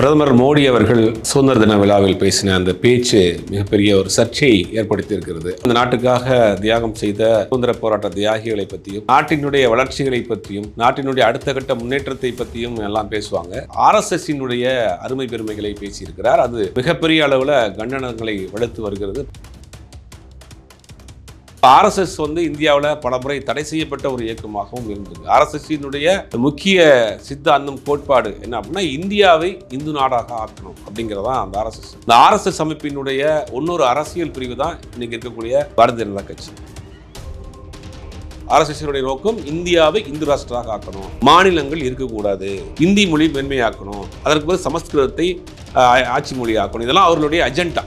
பிரதமர் மோடி அவர்கள் சுதந்திர தின விழாவில் பேசின அந்த பேச்சு மிகப்பெரிய ஒரு சர்ச்சையை ஏற்படுத்தியிருக்கிறது. அந்த நாட்டுக்காக தியாகம் செய்த சுதந்திர போராட்ட தியாகிகளை பற்றியும் நாட்டினுடைய வளர்ச்சிகளை பற்றியும் நாட்டினுடைய அடுத்த கட்ட முன்னேற்றத்தை பற்றியும் எல்லாம் பேசுவாங்க. ஆர்எஸ்எஸ்ஸினுடைய அருமை பெருமைகளை பேசியிருக்கிறார். அது மிகப்பெரிய அளவில் கண்டனங்களை வளர்த்து வருகிறது. ஆர்எஸ்எஸ் வந்து இந்தியாவில் பலமுறை தடை செய்யப்பட்ட ஒரு இயக்கமாகவும் இருந்தது. ஆர்எஸ்எஸ்ஸினுடைய முக்கிய சித்தாந்தம் கோட்பாடு என்ன அப்படின்னா இந்தியாவை இந்து நாடாக ஆக்கணும் அப்படிங்கிறதான் அந்த ஆர்எஸ்எஸ். இந்த ஆர்எஸ்எஸ் அமைப்பினுடைய இன்னொரு அரசியல் பிரிவு தான் இன்னைக்கு இருக்கக்கூடிய பாரதிய ஜனதா கட்சி. ஆர்எஸ்எஸ்னுடைய நோக்கம் இந்தியாவை இந்து ராஷ்டிராக ஆக்கணும். மாநிலங்கள் இருக்கக்கூடாது. இந்தி மொழி மென்மையாக்கணும். அதற்கு பிறகு சமஸ்கிருதத்தை ஆட்சி மொழி ஆக்கணும் இதெல்லாம் அவர்களுடைய அஜெண்டா.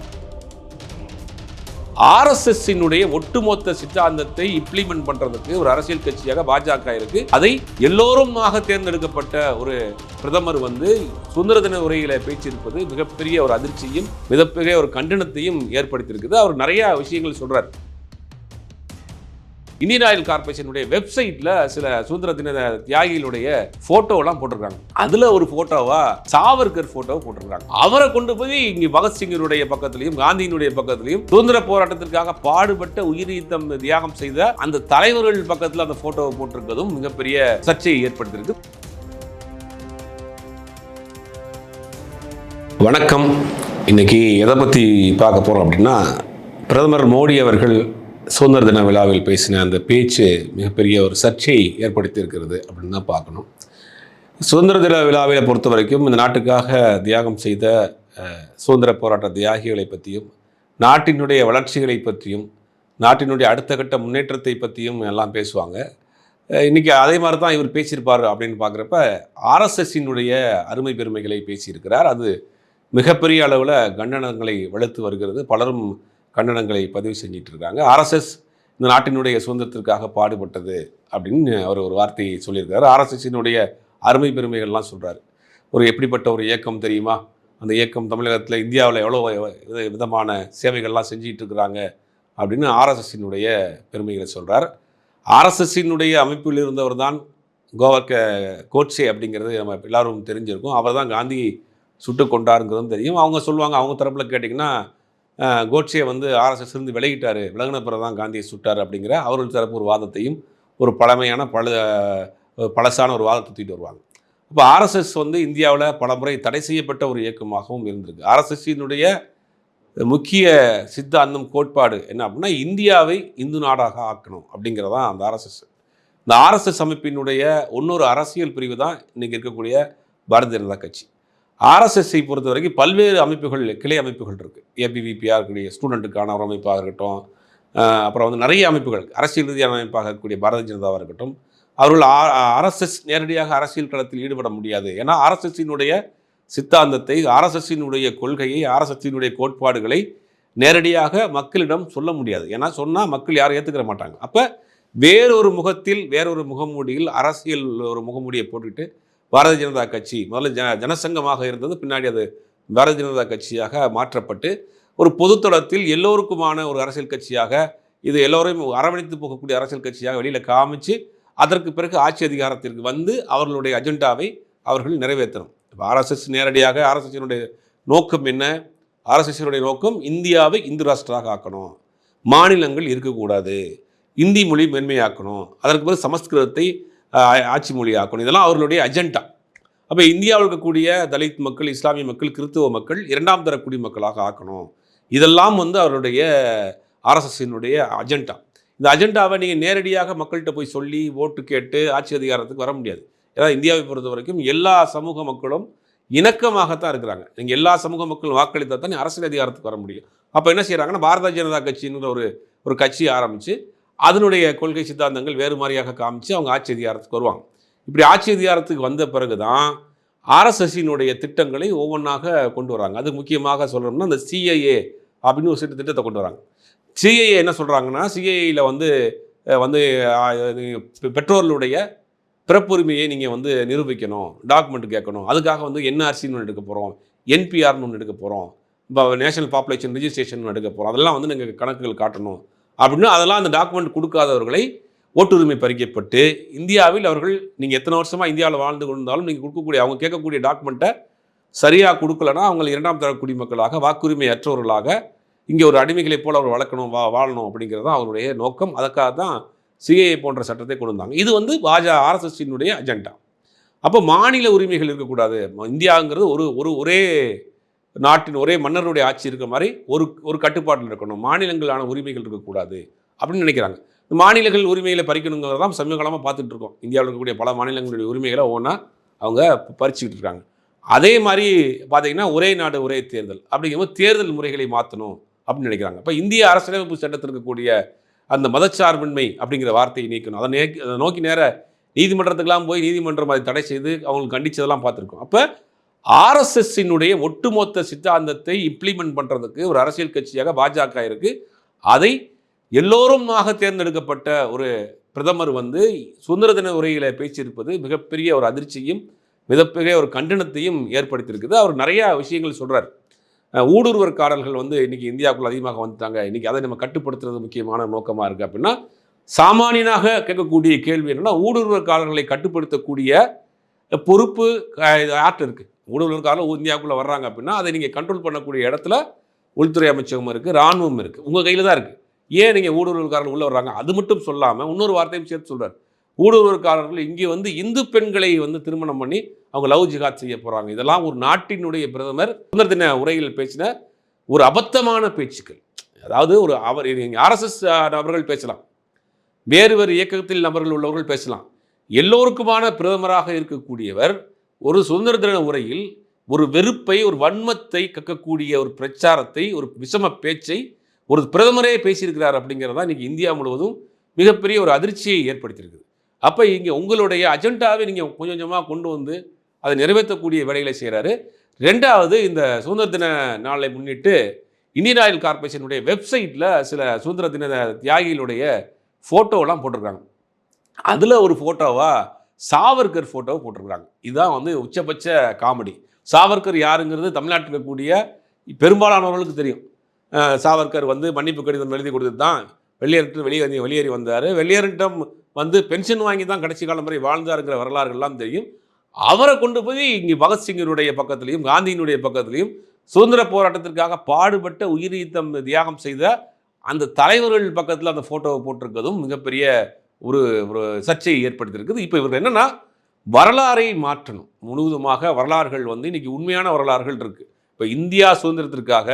ஆர்எஸ்எஸ்ஸினுடைய ஒட்டுமொத்த சித்தாந்தத்தை இம்ப்ளிமெண்ட் பண்றதுக்கு ஒரு அரசியல் கட்சியாக பாஜக இருக்கு. அதை எல்லோருமாக தேர்ந்தெடுக்கப்பட்ட ஒரு பிரதமர் வந்து சுதந்திர தின உரையில பேச்சிருப்பது மிகப்பெரிய ஒரு அதிர்ச்சியும் மிகப்பெரிய ஒரு கண்டனத்தையும் ஏற்படுத்தியிருக்குது. அவர் நிறைய விஷயங்கள் சொல்றார். இந்தியன் ஆயில் கார்பரேஷனுடைய வெப்சைட்ல சில சுதந்திர தின தியாகிகளுடைய போட்டோலாம் போட்டிருக்காங்க. அதுல ஒரு போட்டோவா சாவர்கர் போட்டோவை போட்டிருக்காங்க. அவரை கொண்டு போய் இங்க பகத்சிங்கருடைய பக்கத்திலையும் காந்தியினுடைய பக்கத்திலையும் சுதந்திர போராட்டத்திற்காக பாடுபட்ட உயிரித்தம் தியாகம் செய்த அந்த தலைவர்கள் பக்கத்தில் அந்த போட்டோவை போட்டிருக்கிறதும் மிகப்பெரிய சர்ச்சையை ஏற்படுத்தியிருக்கு. வணக்கம். இன்னைக்கு எதை பற்றி பார்க்க போகிறோம் அப்படின்னா பிரதமர் மோடி அவர்கள் சுதந்திர தின விழாவில் பேசின அந்த பேச்சு மிகப்பெரிய ஒரு சர்ச்சையை ஏற்படுத்தியிருக்கிறது அப்படின்னு தான் பார்க்கணும். சுதந்திர தின விழாவை பொறுத்த வரைக்கும் இந்த நாட்டுக்காக தியாகம் செய்த சுதந்திர போராட்ட தியாகிகளை பற்றியும் நாட்டினுடைய வளர்ச்சிகளை பற்றியும் நாட்டினுடைய அடுத்த கட்ட முன்னேற்றத்தை பற்றியும் எல்லாம் பேசுவாங்க. இன்றைக்கி இன்னைக்கு அதே மாதிரி தான் இவர் பேசியிருப்பார் அப்படின்னு பார்க்குறப்ப ஆர்எஸ்எஸ்ஸினுடைய அருமை பெருமைகளை பேசியிருக்கிறார். அது மிகப்பெரிய அளவில் கண்டனங்களை வளர்த்து வருகிறது. பலரும் கண்டனங்களை பதிவு செஞ்சிட்டு இருக்காங்க ஆர்எஸ்எஸ் இந்த நாட்டினுடைய சுதந்திரத்திற்காக பாடுபட்டது அப்படின்னு அவர் ஒரு வார்த்தையை சொல்லியிருக்காரு. ஆர்எஸ்எஸ்ஸினுடைய அருமை பெருமைகள்லாம் சொல்கிறார் ஒரு எப்படிப்பட்ட ஒரு இயக்கம் தெரியுமா? அந்த இயக்கம் தமிழகத்தில் இந்தியாவில் எவ்வளோ வித- விதமான சேவைகள்லாம் செஞ்சுக்கிட்டு இருக்கிறாங்க அப்படின்னு ஆர்எஸ்எஸ்ஸினுடைய பெருமைகளை சொல்கிறார் ஆர்எஸ்எஸ்ஸினுடைய அமைப்பில் இருந்தவர் தான் கோவர்க்க கோட்சே அப்படிங்கிறது நம்ம எல்லோரும் தெரிஞ்சிருக்கும். அவர் தான் காந்தி சுட்டு கொண்டாருங்கிறதும் தெரியும். அவங்க சொல்லுவாங்க அவங்க தரப்பில் கேட்டிங்கன்னா கோட்சியை வந்து ஆர்எஸ்எஸ் இருந்து விலகிட்டார். விலகின பிறகு தான் காந்தியை சுட்டார் அப்படிங்கிற அவர்கள் தரப்பு ஒரு வாதத்தையும் ஒரு பழமையான பழ பழசான ஒரு வாதத்தை தூக்கிட்டு வருவாங்க. அப்போ ஆர்எஸ்எஸ் வந்து இந்தியாவில் பல முறை தடை செய்யப்பட்ட ஒரு இயக்கமாகவும் இருந்திருக்கு. ஆர்எஸ்எஸ்ஸினுடைய முக்கிய சித்தாந்தம் கோட்பாடு என்ன அப்படின்னா இந்தியாவை இந்து நாடாக ஆக்கணும் அப்படிங்கிறதான் அந்த ஆர்எஸ்எஸ் இந்த ஆர்எஸ்எஸ் அமைப்பினுடைய இன்னொரு அரசியல் பிரிவு தான் இன்றைக்கி இருக்கக்கூடிய பாரதிய ஜனதா கட்சி. ஆர்எஸ்எஸ்ஐ பொறுத்த வரைக்கும் பல்வேறு அமைப்புகள் கிளை அமைப்புகள் இருக்குது ஏபிவிபியாக இருக்கக்கூடிய ஸ்டூடெண்ட்டுக்கான ஒரு அமைப்பாக இருக்கட்டும் அப்புறம் வந்து நிறைய அமைப்புகள் அரசியல் ரீதியான அமைப்பாக இருக்கக்கூடிய பாரதிய ஜனதாவாக இருக்கட்டும். அவர்கள் ஆர்எஸ்எஸ் நேரடியாக அரசியல் களத்தில் ஈடுபட முடியாது. ஏன்னா ஆர்எஸ்எஸ்ஸினுடைய சித்தாந்தத்தை ஆர்எஸ்எஸ்ஸினுடைய கொள்கையை ஆர்எஸ்எஸ்ஸினுடைய கோட்பாடுகளை நேரடியாக மக்களிடம் சொல்ல முடியாது. ஏன்னா சொன்னால் மக்கள் யாரும் ஏற்றுக்கிற மாட்டாங்க. அப்போ வேறொரு முகத்தில் வேறொரு முகமூடியில் அரசியல் ஒரு முகமூடியை போட்டுக்கிட்டு பாரதிய ஜனதா கட்சி முதல்ல ஜன ஜனசங்கமாக இருந்தது பின்னாடி அது பாரதிய ஜனதா கட்சியாக மாற்றப்பட்டு ஒரு பொதுத்தளத்தில் எல்லோருக்குமான ஒரு அரசியல் கட்சியாக இது எல்லோரையும் அரவணைத்து போகக்கூடிய அரசியல் கட்சியாக வெளியில் காமிச்சு அதற்கு பிறகு ஆட்சி அதிகாரத்திற்கு வந்து அவர்களுடைய அஜெண்டாவை அவர்கள் நிறைவேற்றணும். இப்போ ஆர்எஸ்எஸ் நேரடியாக ஆர்எஸ்எஸ்னுடைய நோக்கம் என்ன? ஆர்எஸ்எஸ்னுடைய நோக்கம் இந்தியாவை இந்து ராஷ்டிராக ஆக்கணும். மாநிலங்கள் இருக்கக்கூடாது. இந்தி மொழி மென்மையாக்கணும். அதற்கு பிறகு சமஸ்கிருதத்தை ஆட்சி மொழி ஆக்கணும் இதெல்லாம் அவர்களுடைய அஜெண்டா அப்போ இந்தியாவில் இருக்கக்கூடிய தலித் மக்கள் இஸ்லாமிய மக்கள் கிறிஸ்துவ மக்கள் இரண்டாம் தர குடிமக்களாக ஆக்கணும். இதெல்லாம் வந்து அவருடைய ஆர்எஸ்எஸ்ஸினுடைய அஜெண்டா இந்த அஜெண்டாவை நீங்கள் நேரடியாக மக்கள்கிட்ட போய் சொல்லி ஓட்டு கேட்டு ஆட்சி அதிகாரத்துக்கு வர முடியாது. ஏன்னா இந்தியாவை பொறுத்த வரைக்கும் எல்லா சமூக மக்களும் இணக்கமாகத்தான் இருக்கிறாங்க. நீங்கள் எல்லா சமூக மக்களும் வாக்களித்தால் தான் அரசியல் அதிகாரத்துக்கு வர முடியும். அப்போ என்ன செய்கிறாங்கன்னா பாரதிய ஜனதா கட்சிங்கிற ஒரு ஒரு கட்சி ஆரம்பித்து அதனுடைய கொள்கை சித்தாந்தங்கள் வேறு மாதிரியாக காமிச்சு அவங்க ஆட்சி அதிகாரத்துக்கு வருவாங்க. இப்படி ஆட்சி அதிகாரத்துக்கு வந்த பிறகு தான் ஆர்எஸ்எஸ்ஸினுடைய திட்டங்களை ஒவ்வொன்றாக கொண்டு வராங்க. அது முக்கியமாக சொல்கிறோம்னா அந்த சிஐஏ அப்படின்னு ஒரு சிட்ட திட்டத்தை கொண்டு வராங்க. சிஐஏ என்ன சொல்கிறாங்கன்னா சிஐஏயில் வந்து வந்து பெற்றோர்களுடைய பிறப்புரிமையை நீங்கள் வந்து நிரூபிக்கணும் டாக்குமெண்ட் கேட்கணும். அதுக்காக வந்து என்ஆர்சின்னு ஒன்று எடுக்க போகிறோம் என்பிஆர்னு ஒன்று எடுக்க போகிறோம் இப்போ நேஷனல் பாப்புலேஷன் ரிஜிஸ்ட்ரேஷன் எடுக்க போகிறோம் அதெல்லாம் வந்து நீங்கள் கணக்குகள் காட்டணும். அப்படின்னு அதெல்லாம் அந்த டாக்குமெண்ட் கொடுக்காதவர்களை ஓட்டுரிமை பறிக்கப்பட்டு இந்தியாவில் அவர்கள் நீங்கள் எத்தனை வருஷமாக இந்தியாவில் வாழ்ந்து கொண்டிருந்தாலும் நீங்கள் கொடுக்கக்கூடிய அவங்க கேட்கக்கூடிய டாக்குமெண்ட்டை சரியாக கொடுக்கலன்னா அவங்க இரண்டாம் தர குடிமக்களாக வாக்குரிமை அற்றவர்களாக இங்கே ஒரு அடிமைகளைப் போல் அவர் வளர்க்கணும் வா வாழணும் அப்படிங்கிறது தான் அவருடைய நோக்கம். அதுக்காக தான் சிஏஏ போன்ற சட்டத்தை கொண்டு வந்தாங்க. இது வந்து பாஜக ஆர்எஸ்எஸ்டினுடைய அஜெண்டா அப்போ மாநில உரிமைகள் இருக்கக்கூடாது. இந்தியாங்கிறது ஒரு ஒரு ஒரே நாட்டின் ஒரே மன்னருடைய ஆட்சி இருக்கிற மாதிரி ஒரு ஒரு கட்டுப்பாட்டில் இருக்கணும். மாநிலங்களான உரிமைகள் இருக்கக்கூடாது அப்படின்னு நினைக்கிறாங்க. இந்த மாநிலங்கள் உரிமைகளை பறிக்கணுங்கிறது தான் சமீப காலமாக பார்த்துட்டு இருக்கோம் இந்தியாவில் இருக்கக்கூடிய பல மாநிலங்களுடைய உரிமைகளை ஒவ்வொன்றா அவங்க பறிச்சுக்கிட்டு இருக்காங்க. அதே மாதிரி பார்த்தீங்கன்னா ஒரே நாடு ஒரே தேர்தல் அப்படிங்கும்போது தேர்தல் முறைகளை மாற்றணும் அப்படின்னு நினைக்கிறாங்க. இப்போ இந்திய அரசியலமைப்பு சட்டத்தில் இருக்கக்கூடிய அந்த மதச்சார்பின்மை அப்படிங்கிற வார்த்தையை நீக்கணும். அதை நோக்கி அதை நோக்கி நேர நீதிமன்றத்துக்கெல்லாம் போய் நீதிமன்றம் அதை தடை செய்து அவங்களுக்கு கண்டிச்சதெல்லாம் பார்த்துருக்கோம். அப்போ ஆர்எஸ்எஸ்ஸினுடைய ஒட்டுமொத்த சித்தாந்தத்தை இம்ப்ளிமெண்ட் பண்ணுறதுக்கு ஒரு அரசியல் கட்சியாக பாஜக இருக்குது அதை எல்லோருமாக தேர்ந்தெடுக்கப்பட்ட ஒரு பிரதமர் வந்து சுதந்திர தின உரையில் பேசியிருப்பது மிகப்பெரிய ஒரு அதிர்ச்சியும் மிகப்பெரிய ஒரு கண்டனத்தையும் ஏற்படுத்தியிருக்குது. அவர் நிறையா விஷயங்கள் சொல்கிறார் ஊடுருவற்காரர்கள் வந்து இன்றைக்கி இந்தியாவுக்குள்ள அதிகமாக வந்துட்டாங்க. இன்றைக்கி அதை நம்ம கட்டுப்படுத்துறது முக்கியமான நோக்கமாக இருக்குது அப்படின்னா சாமானியனாக கேட்கக்கூடிய கேள்வி என்னன்னா ஊடுருவற்காரர்களை கட்டுப்படுத்தக்கூடிய பொறுப்பு யார்கிட்ட இருக்குது ஊடுருவற்காரர்கள் இந்தியாவுக்குள்ளே வர்றாங்க அப்படின்னா அதை நீங்கள் கண்ட்ரோல் பண்ணக்கூடிய இடத்துல உள்துறை அமைச்சகம் இருக்குது இராணுவம் இருக்குது உங்கள் கையில் தான் இருக்குது ஏன் நீங்கள் ஊடுருவல்காரர்கள் உள்ளே வர்றாங்க? அது மட்டும் சொல்லாமல் இன்னொரு வார்த்தையும் சேர்த்து சொல்கிறார் ஊடுருவல்காரர்கள் இங்கே வந்து இந்து பெண்களை வந்து திருமணம் பண்ணி அவங்க லவ் ஜிகாத் செய்ய போகிறாங்க இதெல்லாம் ஒரு நாட்டினுடைய பிரதமர் சுதந்திர தின உரையில் பேசின ஒரு அபத்தமான பேச்சுக்கள். அதாவது ஒரு அவர் ஆர்எஸ்எஸ் நபர்கள் பேசலாம். வேறு வேறு இயக்கத்தில் நபர்கள் உள்ளவர்கள் பேசலாம். எல்லோருக்குமான பிரதமராக இருக்கக்கூடியவர் ஒரு சுதந்திர தின உரையில் ஒரு வெறுப்பை ஒரு வன்மத்தை கக்கக்கூடிய ஒரு பிரச்சாரத்தை ஒரு விஷம பேச்சை ஒரு பிரதமரே பேசியிருக்கிறார் அப்படிங்கிறது தான் இன்றைக்கி இந்தியா முழுவதும் மிகப்பெரிய ஒரு அதிர்ச்சியை ஏற்படுத்தியிருக்குது. அப்போ இங்கே உங்களுடைய அஜெண்டாவை நீங்கள் கொஞ்சம் கொஞ்சமாக கொண்டு வந்து அதை நிறைவேற்றக்கூடிய வேலைகளை செய்கிறாரு ரெண்டாவது இந்த சுதந்திர தின நாளை முன்னிட்டு இந்தியன் ஆயில் கார்பரேஷனுடைய வெப்சைட்டில் சில சுதந்திர தின தியாகிகளுடைய ஃபோட்டோலாம் போட்டிருக்காங்க. அதில் ஒரு ஃபோட்டோவாக சாவர்கர் ஃபோட்டோவை போட்டிருக்கிறாங்க. இதுதான் வந்து உச்சபட்ச காமெடி சாவர்கர் யாருங்கிறது தமிழ்நாட்டில் இருக்கக்கூடிய பெரும்பாலானவர்களுக்கு தெரியும். சாவர்கர் வந்து மன்னிப்பு கடிதம் எழுதி கொடுத்து தான் வெள்ளையர்கிட்ட வெளியே வந்து வெளியேறி வந்தார். வெளியேறிட்டம் வந்து பென்ஷன் வாங்கி தான் கடைசி காலம் வரை வாழ்ந்தாருங்கிற வரலாறுகள்லாம் தெரியும். அவரை கொண்டு போய் இங்கே பகத்சிங்கினுடைய பக்கத்துலையும் காந்தியினுடைய பக்கத்துலையும் சுதந்திர போராட்டத்திற்காக பாடுபட்ட உயிரீத்தம் தியாகம் செய்த அந்த தலைவர்கள் பக்கத்தில் அந்த ஃபோட்டோவை போட்டிருக்கிறதும் மிகப்பெரிய ஒரு ஒரு சர்ச்சையை ஏற்படுத்தியிருக்குது. இப்போ இவர் என்னென்னா வரலாறை மாற்றணும். முழுவதுமாக வரலாறுகள் வந்து இன்றைக்கி உண்மையான வரலாறுகள் இருக்குது இப்போ இந்தியா சுதந்திரத்திற்காக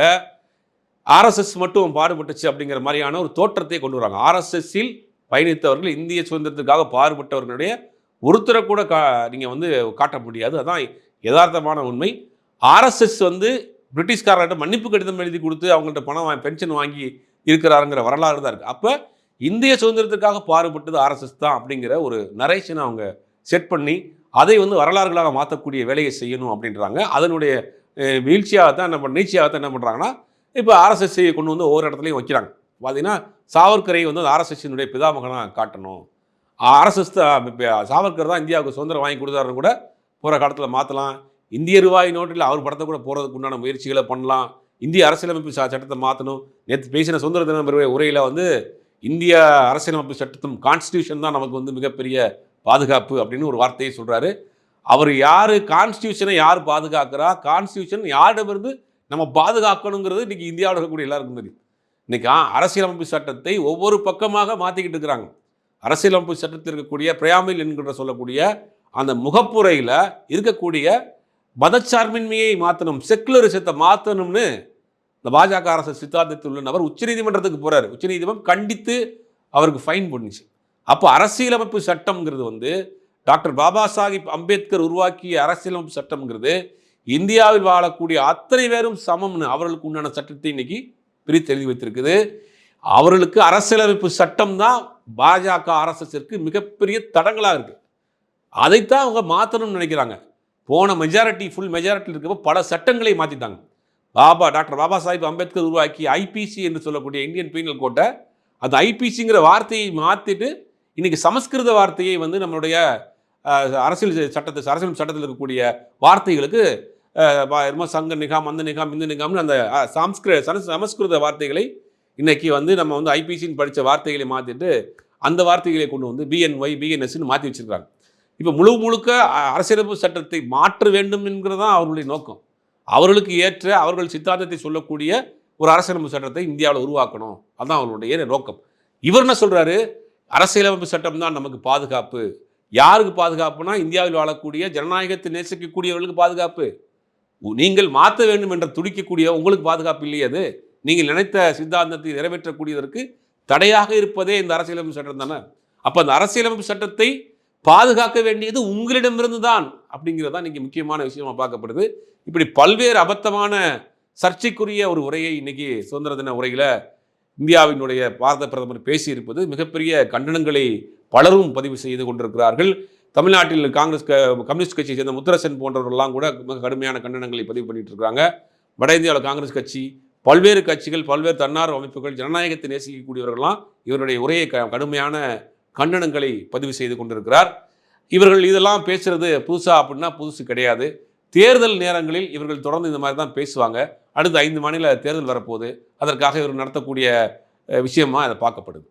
ஆர்எஸ்எஸ் மட்டும் பாடுபட்டுச்சு அப்படிங்கிற மாதிரியான ஒரு தோற்றத்தை கொண்டு வராங்க. ஆர்எஸ்எஸ்ஸில் பயணித்தவர்கள் இந்திய சுதந்திரத்திற்காக பாடுபட்டவர்களுடைய ஒருத்தரை கூட கா நீங்கள் வந்து காட்ட முடியாது. அதான் யதார்த்தமான உண்மை. ஆர்எஸ்எஸ் வந்து பிரிட்டிஷ்காரர்கிட்ட மன்னிப்பு கடிதம் எழுதி கொடுத்து அவங்கள்ட்ட பணம் பென்ஷன் வாங்கி இருக்கிறாருங்கிற வரலாறு தான் இருக்குது அப்போ இந்திய சுதந்திரத்துக்காக பாடுபட்டது ஆர்எஸ்எஸ் தான் அப்படிங்கிற ஒரு நரேஷனை அவங்க செட் பண்ணி அதை வந்து வரலாறுகளாக மாற்றக்கூடிய வேலையை செய்யணும் அப்படின்றாங்க. அதனுடைய வீழ்ச்சியாக தான் என்ன பண்ண நீச்சியாக தான் என்ன பண்ணுறாங்கன்னா இப்போ ஆர்எஸ்எஸ்ஐ கொண்டு வந்து ஒவ்வொரு இடத்துலையும் வைக்கிறாங்க. பார்த்தீங்கன்னா சாவர்கரை வந்து ஆர்எஸ்எஸ்ஸினுடைய பிதாமகனாக காட்டணும். ஆர்எஸ்எஸ் சாவர்கர் தான் இந்தியாவுக்கு சுதந்திரம் வாங்கி கொடுத்தாருன்னு கூட போகிற காலத்தில் மாற்றலாம் இந்திய ரூபாய் நோட்டில் அவர் படத்தை கூட போகிறதுக்கு உண்டான முயற்சிகளை பண்ணலாம். இந்திய அரசியலமைப்பு ச- சட்டத்தை மாற்றணும் நேற்று பேசின சுதந்திர தின உரையில் வந்து இந்திய அரசியலமைப்பு சட்டத்தும் கான்ஸ்டியூஷன் தான் நமக்கு வந்து மிகப்பெரிய பாதுகாப்பு அப்படின்னு ஒரு வார்த்தையை சொல்கிறாரு அவர் யார்? கான்ஸ்டியூஷனை யார் பாதுகாக்கிறா? கான்ஸ்டியூஷன் யாரிடமிருந்து நம்ம பாதுகாக்கணுங்கிறது இன்றைக்கி இந்தியாவில் இருக்கக்கூடிய எல்லாருக்கும் தெரியும். இன்றைக்கி அரசியலமைப்பு சட்டத்தை ஒவ்வொரு பக்கமாக மாற்றிக்கிட்டு இருக்கிறாங்க. அரசியலமைப்பு சட்டத்தில் இருக்கக்கூடிய பிரயாமில் என்கின்ற சொல்லக்கூடிய அந்த முகப்புரையில் இருக்கக்கூடிய மதச்சார்பின்மையை மாற்றணும் செக்குலரிசத்தை மாற்றணும்னு இந்த பாஜக அரசு சித்தாந்தத்தில் உள்ள நபர் உச்சநீதிமன்றத்துக்கு போகிறார் உச்சநீதிமன்றம் கண்டித்து அவருக்கு ஃபைன் பண்ணுச்சு அப்போ அரசியலமைப்பு சட்டம்ங்கிறது வந்து டாக்டர் பாபா சாஹிப் அம்பேத்கர் உருவாக்கிய அரசியலமைப்பு சட்டம்ங்கிறது இந்தியாவில் வாழக்கூடிய அத்தனை பேரும் சமம்னு அவர்களுக்கு உண்டான சட்டத்தை இன்னைக்கு பிரித்து எழுதி வைத்திருக்குது. அவர்களுக்கு அரசியலமைப்பு சட்டம் தான் பாஜக அரசிற்கு மிகப்பெரிய தடங்களாக இருக்குது அதைத்தான் அவங்க மாற்றணும்னு நினைக்கிறாங்க. போன மெஜாரிட்டி ஃபுல் மெஜாரிட்டி இருக்கப்போ பல சட்டங்களை மாற்றிட்டாங்க பாபா டாக்டர் பாபா சாஹிப் அம்பேத்கர் உருவாக்கி ஐபிசி என்று சொல்லக்கூடிய இந்தியன் பீனல் கோட்டை அந்த ஐபிசிங்கிற வார்த்தையை மாற்றிட்டு இன்றைக்கி சமஸ்கிருத வார்த்தையை வந்து நம்மளுடைய அரசியல் சட்டத்தை அரசியல் சட்டத்தில் இருக்கக்கூடிய வார்த்தைகளுக்கு என்னமோ சங்க நிகாம் அந்த நிகாம் இந்த நிகாம்னு அந்த சாம்ஸ்கிருத சமஸ்கிருத சன- சமஸ்கிருத வார்த்தைகளை இன்றைக்கி வந்து நம்ம வந்து ஐபிசின்னு படித்த வார்த்தைகளை மாற்றிட்டு அந்த வார்த்தைகளை கொண்டு வந்து பிஎன்ஒய் பிஎன்எஸ்ன்னு மாற்றி வச்சுருக்காங்க. இப்போ முழு முழுக்க அரசியலமைப்பு சட்டத்தை மாற்ற வேண்டும் என்கிறது தான் அவர்களுடைய நோக்கம். அவர்களுக்கு ஏற்ற அவர்கள் சித்தாந்தத்தை சொல்லக்கூடிய ஒரு அரசியலமைப்பு சட்டத்தை இந்தியாவில் உருவாக்கணும். அதுதான் அவர்களுடைய நோக்கம். இவர் என்ன சொல்கிறாரு அரசியலமைப்பு சட்டம் தான் நமக்கு பாதுகாப்பு. யாருக்கு பாதுகாப்புனா இந்தியாவில் வாழக்கூடிய ஜனநாயகத்தை நேசிக்கக்கூடியவர்களுக்கு பாதுகாப்பு. நீங்கள் மாற்ற வேண்டும் என்ற துடிக்கக்கூடிய உங்களுக்கு பாதுகாப்பு இல்லையே அது? நீங்கள் நினைத்த சித்தாந்தத்தை நிறைவேற்றக்கூடியதற்கு தடையாக இருப்பதே இந்த அரசியலமைப்பு சட்டம் தானே? அப்போ அந்த அரசியலமைப்பு சட்டத்தை பாதுகாக்க வேண்டியது உங்களிடமிருந்து தான். அப்படிங்கிறதான் இன்றைக்கி முக்கியமான விஷயமா பார்க்கப்படுது இப்படி பல்வேறு அபத்தமான சர்ச்சைக்குரிய ஒரு உரையை இன்னைக்கு சுதந்திர தின உரையில இந்தியாவினுடைய பாரத பிரதமர் பேசியிருப்பது. மிகப்பெரிய கண்டனங்களை பலரும் பதிவு செய்து கொண்டிருக்கிறார்கள். தமிழ்நாட்டில் காங்கிரஸ் க- கம்யூனிஸ்ட் கட்சியை சேர்ந்த முத்தரசன் போன்றவர்கள்லாம் கூட மிக கடுமையான கண்டனங்களை பதிவு பண்ணிட்டு இருக்காங்க வட இந்தியாவில் காங்கிரஸ் கட்சி பல்வேறு கட்சிகள் பல்வேறு தன்னார்வ அமைப்புகள் ஜனநாயகத்தை நேசிக்கக்கூடியவர்கள்லாம் இவருடைய உரையை க கடுமையான கண்டனங்களை பதிவு செய்து கொண்டிருக்கிறார். இவர்கள் இதெல்லாம் பேசுறது புதுசா அப்படின்னா புதுசு கிடையாது. தேர்தல் நேரங்களில் இவர்கள் தொடர்ந்து இந்த மாதிரி தான் பேசுவாங்க. அடுத்த ஐந்து மாநில தேர்தல் வரப்போகுது. அதற்காக இவர்கள் நடத்தக்கூடிய விஷயமா அதை பார்க்கப்படுது.